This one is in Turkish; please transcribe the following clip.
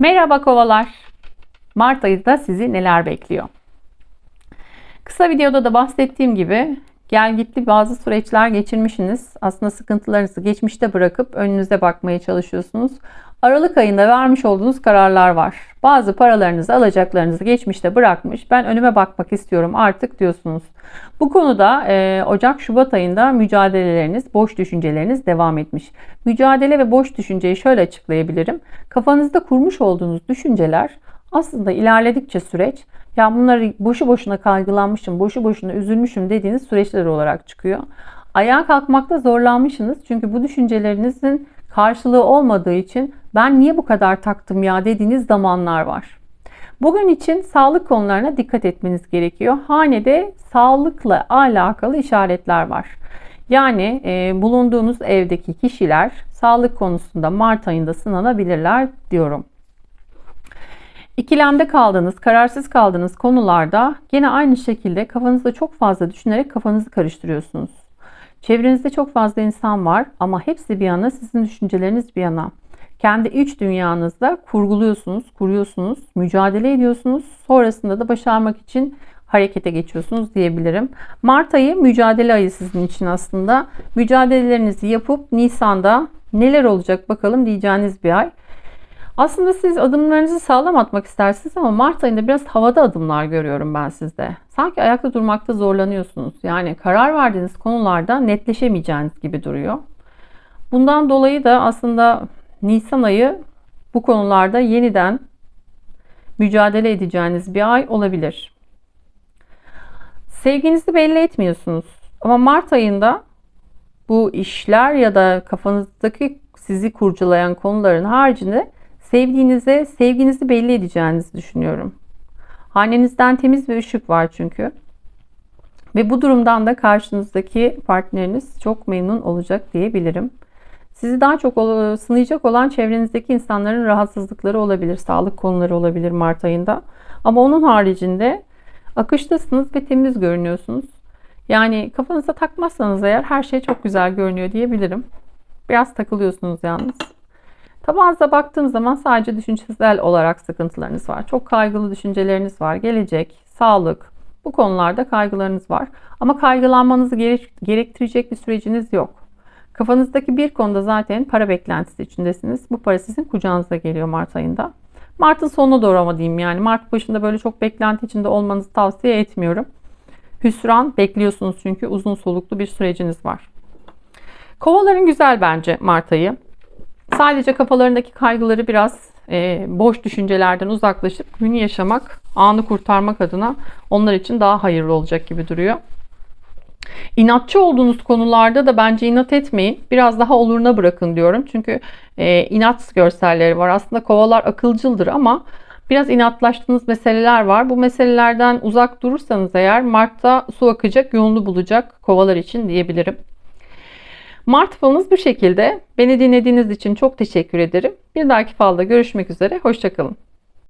Merhaba kovalar. Mart ayında sizi neler bekliyor? Kısa videoda da bahsettiğim gibi gel gitli bazı süreçler geçirmişsiniz. Aslında sıkıntılarınızı geçmişte bırakıp önünüze bakmaya çalışıyorsunuz. Aralık ayında vermiş olduğunuz kararlar var. Bazı paralarınızı, alacaklarınızı geçmişte bırakmış. Ben önüme bakmak istiyorum artık diyorsunuz. Bu konuda e, Ocak-Şubat ayında mücadeleleriniz, boş düşünceleriniz devam etmiş. Mücadele ve boş düşünceyi şöyle açıklayabilirim. Kafanızda kurmuş olduğunuz düşünceler aslında ilerledikçe süreç ya bunları boşu boşuna kaygılanmışım, boşu boşuna üzülmüşüm dediğiniz süreçler olarak çıkıyor. Ayağa kalkmakta zorlanmışsınız çünkü bu düşüncelerinizin karşılığı olmadığı için ben niye bu kadar taktım ya dediğiniz zamanlar var. Bugün için sağlık konularına dikkat etmeniz gerekiyor. Hanede sağlıkla alakalı işaretler var. Yani e, bulunduğunuz evdeki kişiler sağlık konusunda Mart ayında sınanabilirler diyorum. İkilemde kaldığınız, kararsız kaldığınız konularda gene aynı şekilde kafanızda çok fazla düşünerek kafanızı karıştırıyorsunuz. Çevrenizde çok fazla insan var ama hepsi bir yana, sizin düşünceleriniz bir yana. Kendi iç dünyanızda kurguluyorsunuz, kuruyorsunuz, mücadele ediyorsunuz. Sonrasında da başarmak için harekete geçiyorsunuz diyebilirim. Mart ayı mücadele ayı sizin için aslında. Mücadelelerinizi yapıp Nisan'da neler olacak bakalım diyeceğiniz bir ay. Aslında siz adımlarınızı sağlam atmak istersiniz ama Mart ayında biraz havada adımlar görüyorum ben sizde. Sanki ayakta durmakta zorlanıyorsunuz. Yani karar verdiğiniz konularda netleşemeyeceğiniz gibi duruyor. Bundan dolayı da aslında Nisan ayı bu konularda yeniden mücadele edeceğiniz bir ay olabilir. Sevginizi belli etmiyorsunuz. Ama Mart ayında bu işler ya da kafanızdaki sizi kurcalayan konuların haricinde sevdiğinize sevginizi belli edeceğinizi düşünüyorum. Hanenizden temiz bir ışık var çünkü. Ve bu durumdan da karşınızdaki partneriniz çok memnun olacak diyebilirim. Sizi daha çok sınayacak olan çevrenizdeki insanların rahatsızlıkları olabilir, sağlık konuları olabilir Mart ayında. Ama onun haricinde akıştasınız ve temiz görünüyorsunuz. Yani kafanıza takmazsanız eğer her şey çok güzel görünüyor diyebilirim. Biraz takılıyorsunuz yalnız. Tabağınıza baktığım zaman sadece düşünsel olarak sıkıntılarınız var. Çok kaygılı düşünceleriniz var. Gelecek, sağlık, bu konularda kaygılarınız var. Ama kaygılanmanızı gerektirecek bir süreciniz yok. Kafanızdaki bir konuda zaten para beklentisi içindesiniz. Bu para sizin kucağınıza geliyor Mart ayında. Mart'ın sonuna doğru ama diyeyim yani. Mart başında böyle çok beklenti içinde olmanızı tavsiye etmiyorum. Hüsran bekliyorsunuz çünkü uzun soluklu bir süreciniz var. Kovaların güzel bence Mart ayı. Sadece kafalarındaki kaygıları biraz e, boş düşüncelerden uzaklaşıp günü yaşamak, anı kurtarmak adına onlar için daha hayırlı olacak gibi duruyor. İnatçı olduğunuz konularda da bence inat etmeyin. Biraz daha oluruna bırakın diyorum. Çünkü e, inat görselleri var. Aslında kovalar akılcıldır ama biraz inatlaştığınız meseleler var. Bu meselelerden uzak durursanız eğer Mart'ta su akacak, yolunu bulacak kovalar için diyebilirim. Mart falınız bu şekilde. Beni dinlediğiniz için çok teşekkür ederim. Bir dahaki falda görüşmek üzere. Hoşçakalın.